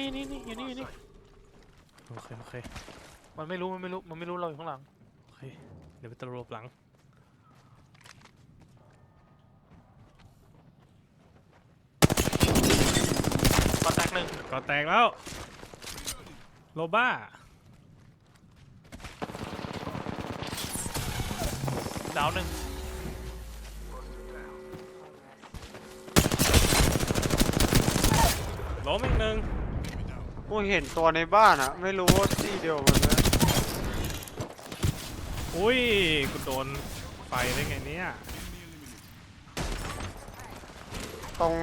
นี่นี่นี่อยู่นี่อยู่นี่โอเคโอเคมันไม่รู้มันไม่รู้มันไม่รู้เราอยู่ข้างหลังโอเคเดี๋ยวไปตะโรบหลังก็แตกหนึ่งก็แตกแล้วโลบ้าดาวหนึ่งล้มอีกหนึ่ง กูเห็นตัวในบ้านอะไม่รู้ว่าที่เดียวกันไหมอุ้ยกูโดนไฟได้ไงเนี่ยตรง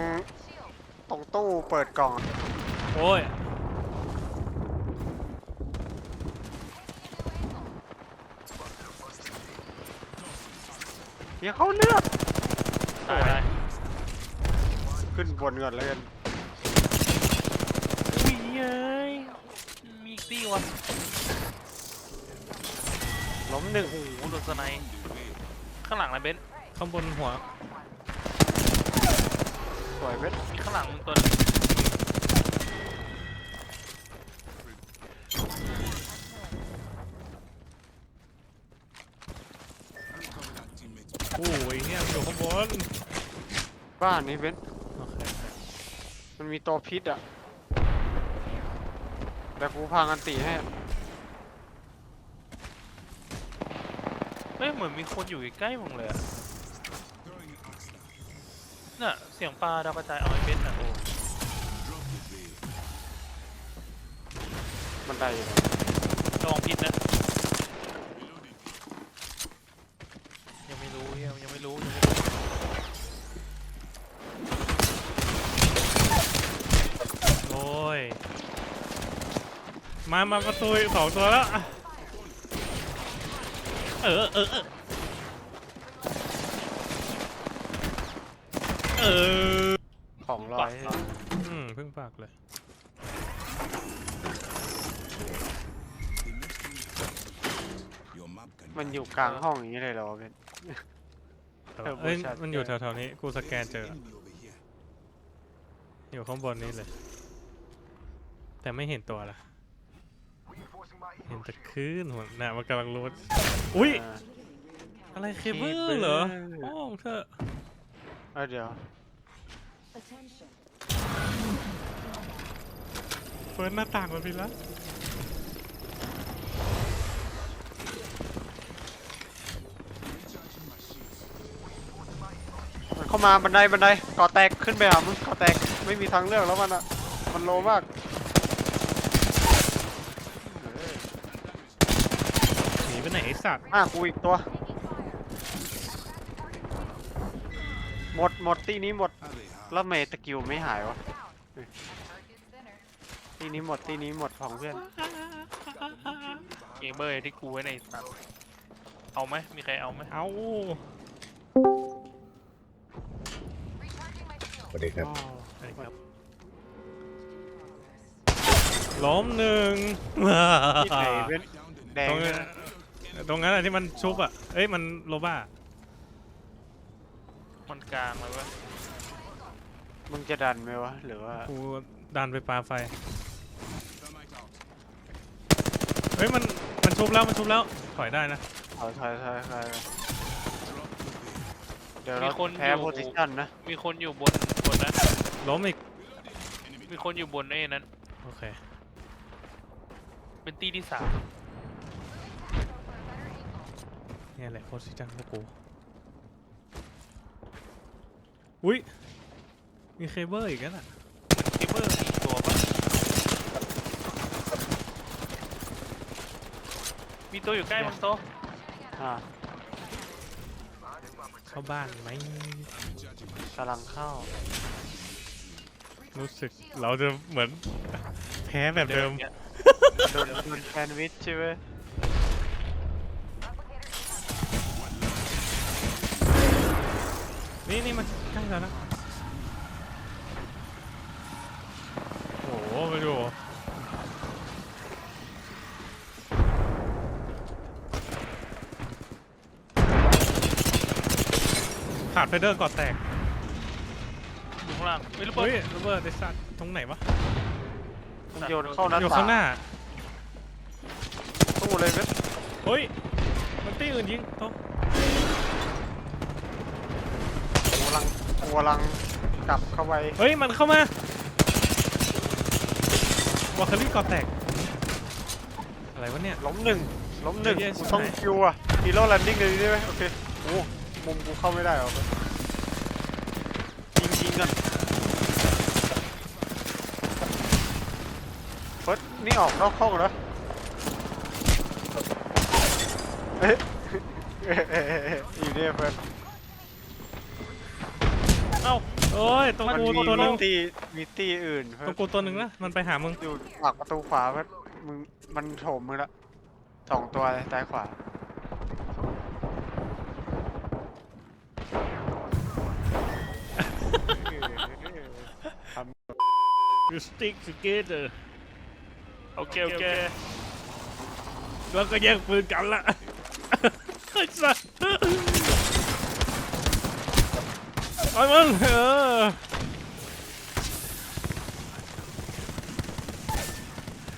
ตรงตู้เปิดกล่องอะโอ้ยเฮียเขาเลือกตายได้ขึ้นบนก่อนเลยกัน อุ้ยเย้ยมีอีก ตีวะล้มหนึ่งโอ้โหโดนสไนป์ข้างหลังอะไรเบนซ์ข้างบนหัว สวยเว้ยมีข้างหลังมึงตัวหนึงโอ้ยเนี่ยมันอยู่ข้างบนบ้านนี้เว้นโอเคมันมีตัวพิษอะ แต่กูพังอันตีให้ เฮ้ยเหมือนมีคนอยู่ใกล้ๆมึงเลยอะน่ะเสียงปลาดาวกระจายเอาไอ้เบนซ์น่ะโอ้มันได้อยู่นะระวังพิษนะยังไม่รู้ยังยังไม่รู้ยังไม่รู้ โอ้ย มามาประตูอีกสองตัวแล้วอะเออเออเออเออของลอยอืมเพิ่งปากเลย มันอยู่กลางห้องอย่างนี้เลยเหรอเว้นแต่เอว่าอเอ้ยบูชามันอยู่เจอแถวๆนี้ กูสแกนเจอ อยู่ข้างบนนี้เลย แต่ไม่เห็นตัวละ เห็นแต่คลื่นหัวน่ะมันกำลังรูดอุ้ยเอออะไรเคเบิลเหรอเคเบิลโอ้เธอเออเดี๋ยว Attention. เฟิร์นหน้าต่างมันไปแล้วมันเข้ามาบันไดบันไดก่อแตกขึ้นไปหามึงก่อแตกไม่มีทางเลือกแล้วมันอะมันโลมาก หนี ไปไหนไอสัตว์อะกูอีกตัว หมดหมดตีนี้หมด แล้วเมตะกิวไม่หายวะตีนี้หมดตีนี้หมดของเพื่อน เกมเบอร์ที่กูไว้ในตัดเอาไหมมีใครเอาไหมเอาสวัสดีครับไปครับล้มหนึ่งที่ไหนเว้นแดงตรงเลนั้ยนนะ ตรงนั้นอะที่มันชุบอะเอ้ยมันโลบ้ามันกลางเลยเวะมึงจะดันไหมวะ หรือว่ากูดันไปปาไฟ เฮ้ยมันมันชุบแล้วมันชุบแล้วถอยได้นะ ถอยถอยถอยถอยเดี๋ยวเรามีคนแพ้อยู่โพซิชันนะ มีคนอยู่บนบนนั้นล้มอีก มีคนอยู่บนไอ้นั้น โอเค เป็นตีที่สาม เนี่ยแหละโคตรสิจังพวกกูอุ้ยมีเคเบิลอีกแล้วน่ะคิปเปอร์มีตัวปะมีตัวอยู่ใกล้มึงโตะอ่าเข้าบ้านไหมกำลังเข้ารู้สึกเราจะเหมือน แพ้แบบเดิมนี่ยโดนโดนแซนด์วิชใช่ไหม นี่นี่มันใกล้แล้วนะโอ้โหมาดูขาดไฟเดอร์ก่อนแตกอยู่ข้างล่างไม่รู้เปิดเฮ้ยระเบิดไอ้สัตว์ตรงไหนวะมันโยนเข้าหน้าอยู่ต่าข้างหน้าตู้เลยเว้ยเฮ้ยมันตีอื่นยิงโต๊ะ กู กำลังกูกำลังกลับเข้าไปเฮ้ย มันเข้ามาวอลคารี่ก่อแตก อะไรวะเนี่ย ล้มหนึ่งล้มหนึ่งเยอะกูต้องใช่ไหม คิวอะฮีโร่แลนดิ้งเลยได้ไหมโอเคโอ้มุมกูเข้าไม่ได้หรอกยิงยิงกันเฟิร์สนี่ออกนอกห้องเหรอเอ๊ะเอ๊ะเอ๊ะเอ๊ะเอ๊ะอยู่เนี่ยเฟิร์ส เอ้าเอ้ยตรงมันกูมีตัวหนึงมีตีมีตีอื่นเฟิตรร์งสกูตัวหนึ่งนะมันไปหามึงอยู่ปากประตูขวาเฟิร์สมึงมันโถมมึงละสองตัวเลยซ้ายขวา You stick together โอเคโอเคแล้วก็แย่งปืนกันละไอ้สัส ไอ้มึงเออ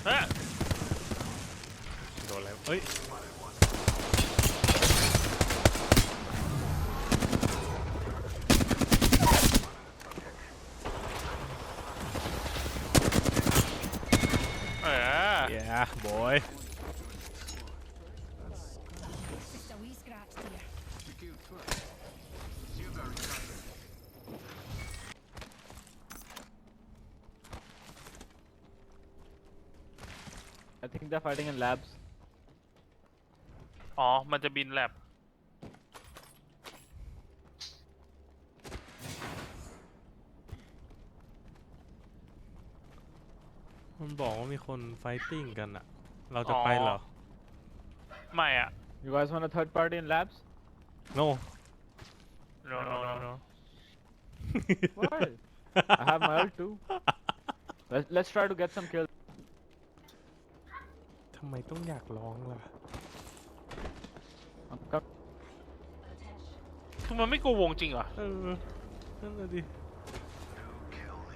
เฮ้ยโดนอะไรเฮ้ยเออ yeah boy think they're fighting in labs. อ๋อ มันจะบินแลบ มันบอกว่ามีคนไฟติ้งกันอะเราจะไปเหรอ ไม่อะ You guys want a third party in labs? no no no no no Why? I have my ult too. Let's let's try to get some kills. ทำไมต้องอยากร้องล่ะ I'm com- คือมันไม่กลัววงจริงเหรอ เออ นั่นน่ะดิ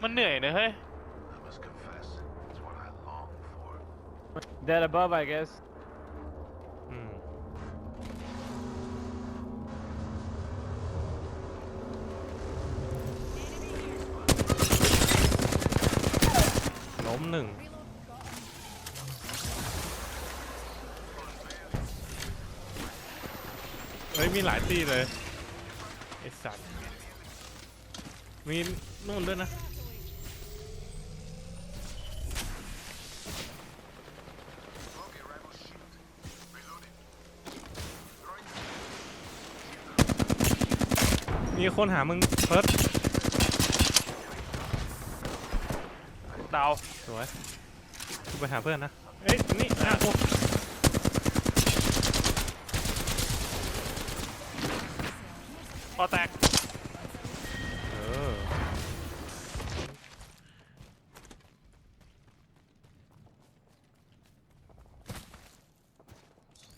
มันเหนื่อยนะเฮ้ย They're above, I guess. อืม ล้มหนึ่ง มีหลายตีเลยไอสัตว์มีนู่นด้วยนะมีคนหามึงเฟิร์สดาวสวยกูไปหาเพื่อนนะ เอ้ย นี่อะโอ้ อแตก เออ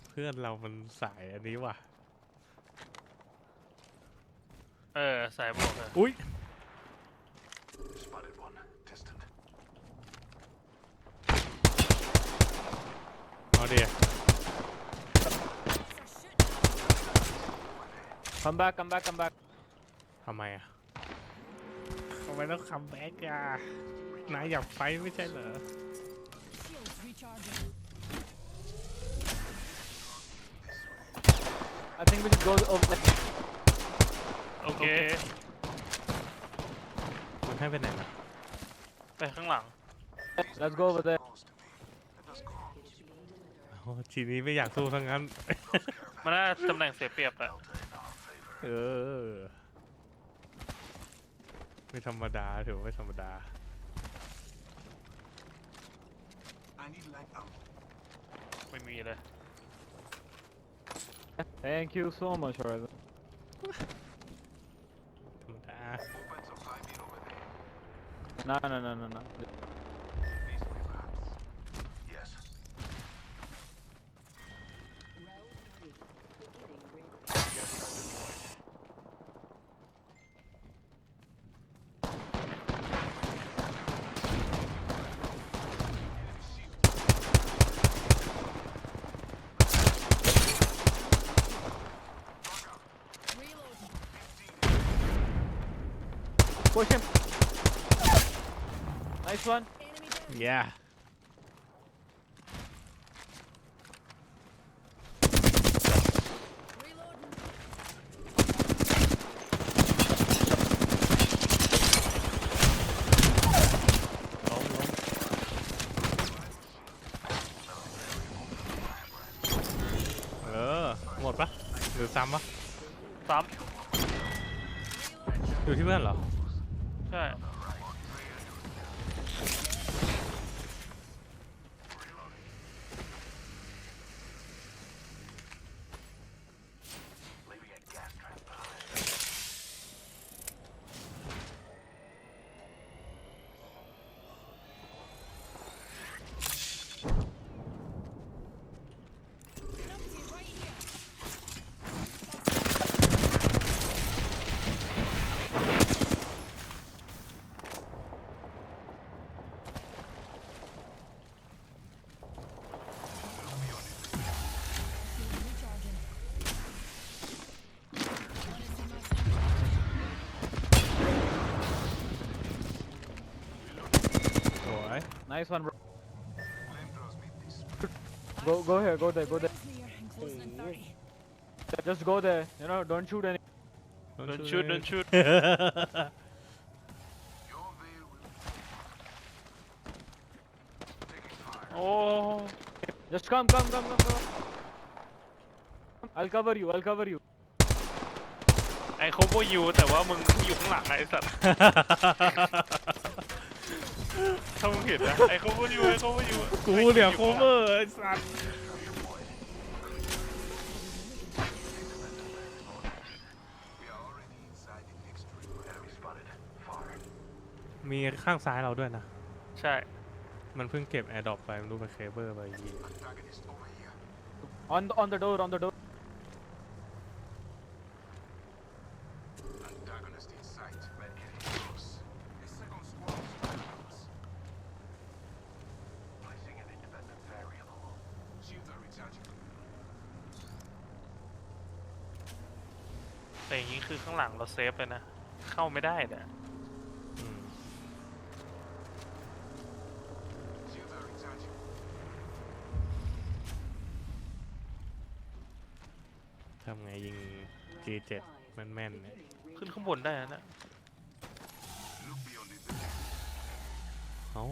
เพื่อนเรามันสายอันนี้ว่ะ เออใส่หมวกเลยอุ้ยเอาเดีย Come back, come back, come back. ทำไมอะทำไมต้องคัมแบ็กอะนายอยากไฟท์ไม่ใช่เหรอ Shields recharging. I think we should go over there. โอเคมันให้ไปไหนล่ะไปข้างหลัง Let's go over there. โอ้ทีนี้ไม่อยากสู้ทั้งนั้นมันน่าตำแหน่งเสียเปรียบอะ เออ ไม่ธรรมดาถือว่าไม่ธรรมดาไม่มีเลย Thank you so much, Horizon. ธรรมดา No, no, no, no, no. Push him. Nice one. Enemy down. Yeah Reloading. ล้มล้มเออหมดปะหรือซ้ำปะซ้อยู่ที่เพื่อนเหรอำใช่ Nice one, bro. Go, go here, go there, go there. Rivals near and closing in 30. Just go there. You know, don't shoot any. โดนชุดโดนชุด โอ้ Just come, come, come, come, come. I'll cover you. I'll cover you. ไอ้เขาโบยูแต่ว่ามึงอยู่ข้างหลังนะไอ้สัตว์ ถ้ามึงเห็นนะไอ้เขาโบยูไอ้เขาโบยูกูเนี่ยโคเวอร์ไอ้สัสมีข้างซ้ายเราด้วยนะ ใช่ มันเพิ่งเก็บแอร์ดรอปไปมันรู้เป็นเคเบิลไปยี On the, on the door, on the door. แต่อย่างนี้คือข้างหลังเราเซฟเลยนะ เข้าไม่ได้เนี่ยอืม Shields are recharging. ทำไงยิง G7 แม่นๆเนี่ยขึ้นข้างบนได้นะเนี่ย Look beyond the detect. เอ้า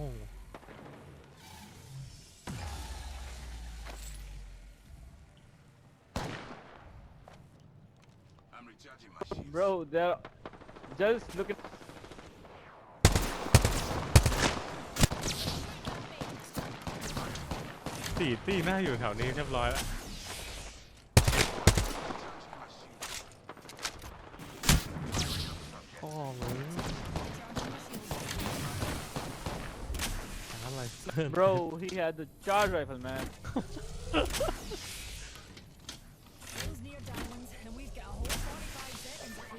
Bro, they're just looking. สี่ตี้หน้าอยู่แถวนี้เรียบร้อยแล้ว Recharging my shields. พ่อมึง Recharging my shield. อะไร Bro, he had the charge rifle, man.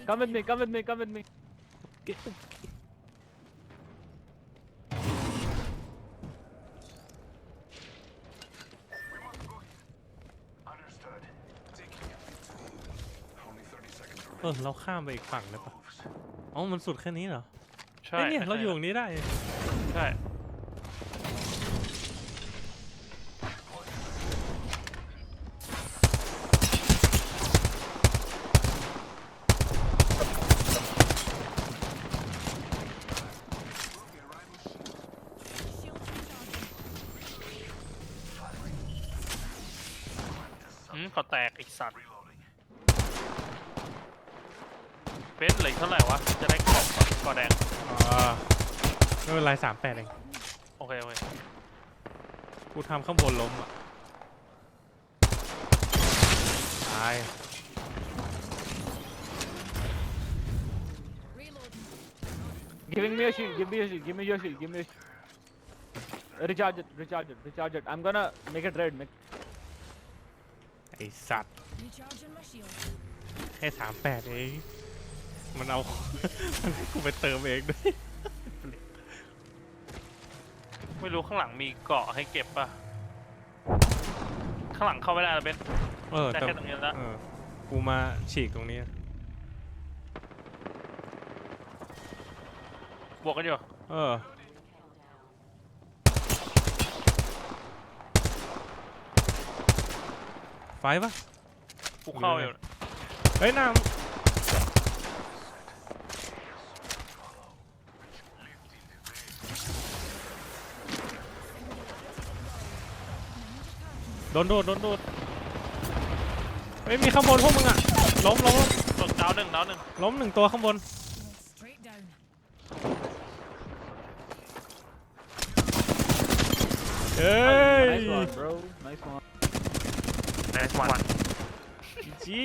Come with can- me, come with me, come with me. Understood. Taking it. Only 30 seconds เออเราข้ามไปอีกฝั่งได้ปะอ๋อ มันสุดแค่นี้เหรอใช่ไอ้เนี่ยเราอยู่ตรงนี้ได้ ใช่ Shield recharging. อืมขอแตกอีกสัตว์เฟสเหลืออกเท่าไหร่วะ จะได้กรอบก่อแดง อ่า ไม่เป็นไรสามแปดเอง โอเค โอเค กูทำข้างบนล้มอะ ตาย Reloading. Giving me a shield, give me a shield, give me your shield, give me a shield. Recharge it, recharge it, recharge it. I'm gonna make it red. Make... ไอสัตว์ Recharging my shield. แค่สามแปดเอง มันเอา มันให้กูไปเติมเองด้วย ไม่รู้ข้างหลังมีเกาะให้เก็บป่ะ ข้างหลังเข้าไม่ได้แล้วเบน เออได้แต่แค่ตรงนี้ละเออกูมาฉีกตรงนี้ บวกกันอยู่เออ ไฟปะ กูเข้าอยู่ เฮ้ยน้ โดนโดดโดนโดดเฮ้ยมีข้างบนพวกมึงอะล้มล้มตกดาวหนึ่งดาวหนึ่งล้มหนึ่งตัวข้างบน Straight down. เอ้ย Nice one, bro. Nice one. ในสวรรค์จี